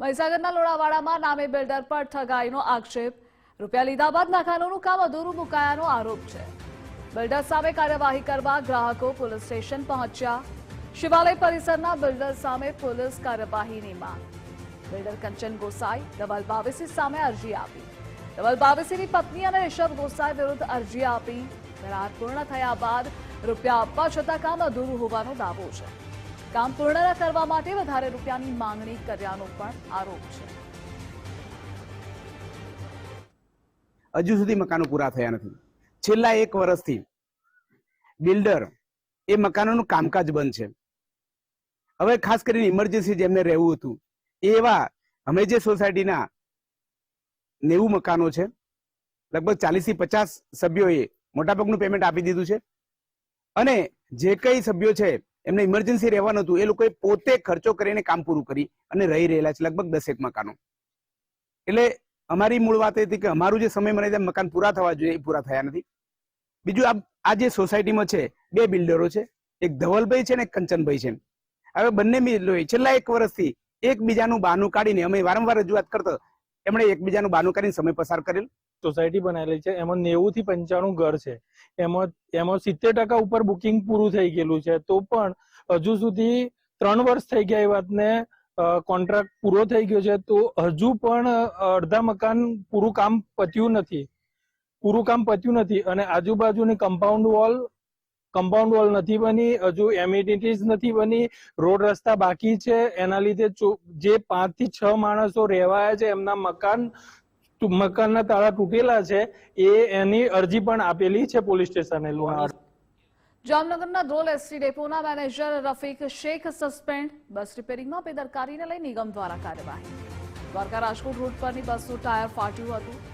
મહીસાગરના લોણાવાડામાં નામે બિલ્ડર પર ઠગાઈનો આક્ષેપ. રૂપિયા લીધા બાદ મકાનોનું કામ અધૂરું મુકાયાનો આરોપ છે. બિલ્ડર સામે કાર્યવાહી કરવા ગ્રાહકો પોલીસ સ્ટેશન પહોંચ્યા. શિવાલય પરિસરના બિલ્ડર સામે પોલીસ કાર્યવાહીની માંગ. બિલ્ડર કંચન ગોસાઈ ધવલ બાવેસી સામે અરજી આપી. ધવલ બાવેસીની પત્ની અને રિષભ ગોસાઈ વિરુદ્ધ અરજી આપી. કરાર પૂર્ણ થયા બાદ રૂપિયા આપવા છતાં કામ અધૂરું હોવાનો દાવો છે. કામ પૂર્ણ કરવા માટે વધારે રૂપિયાની માંગણી કર્યાનો પણ આરોપ છે. હજુ સુધી મકાનો પૂરા થયા નથી. છેલ્લા એક વર્ષથી બિલ્ડર એ મકાનોનું કામકાજ બંધ છે. હવે ખાસ કરીને ઇમરજન્સી જેમને રહેવું હતું, એવા અમે જે સોસાયટીના નેવું મકાનો છે, લગભગ ચાલીસથી પચાસ સભ્યોએ મોટાભાગનું પેમેન્ટ આપી દીધું છે. અને જે કઈ સભ્યો છે એમને ઇમરજન્સી રહેવાનું હતું, એ લોકોએ પોતે ખર્ચો કરીને કામ પૂરું કરી અને રહી રહેલા છે, લગભગ દસેક મકાનો. એટલે અમારી મૂળ વાત એ હતી કે અમારું જે સમય મને મકાન પૂરા થવા જોઈએ, એ પૂરા થયા નથી. બીજું આ જે સોસાયટીમાં છે, બે બિલ્ડરો છે, એક ધવલભાઈ છે ને કંચનભાઈ છે હવે બંને છેલ્લા એક વર્ષથી એકબીજાનું બાનું કાઢીને અમે વારંવાર રજૂઆત કરતા એમણે એકબીજાનું બાનું કરીને સમય પસાર કરેલ. સોસાયટી બનાવેલી છે. એમાં નેવું થી પંચાણું ઘર છે. એમાં એમાં સિત્તેર ટકા ઉપર બુકિંગ પૂરું થઈ ગયેલું છે. તો પણ હજુ સુધી ત્રણ વર્ષ થઈ ગયા એ વાતને કોન્ટ્રાક્ટ પૂરો થઈ ગયો છે. તો હજુ પણ અડધા મકાન પૂરું કામ પત્યું નથી. પૂરું કામ પત્યું નથી. અને આજુબાજુની કમ્પાઉન્ડ વોલ કમ્પાઉન્ડ વોલ નથી બની, હજુ એમિનિટીઝ નથી બની, રોડ રસ્તા બાકી છે. એના લીધે જે પાંચથી છ માણસો રહેવાયા છે, એમના મકાન મકાનના તાળા તૂટેલા છે, એ એની અરજી પણ આપેલી છે પોલીસ સ્ટેશને લુણાવાડા જામનગરના Dhrol ST ડેપોના manager Rafiq Sheikh suspend, bus રિપેરિંગમાં બેદરકારીને લઈ નિગમ દ્વારા કાર્યવાહી. દ્વારકા રાજકોટ રૂટ પરની બસનું ટાયર ફાટ્યું હતું.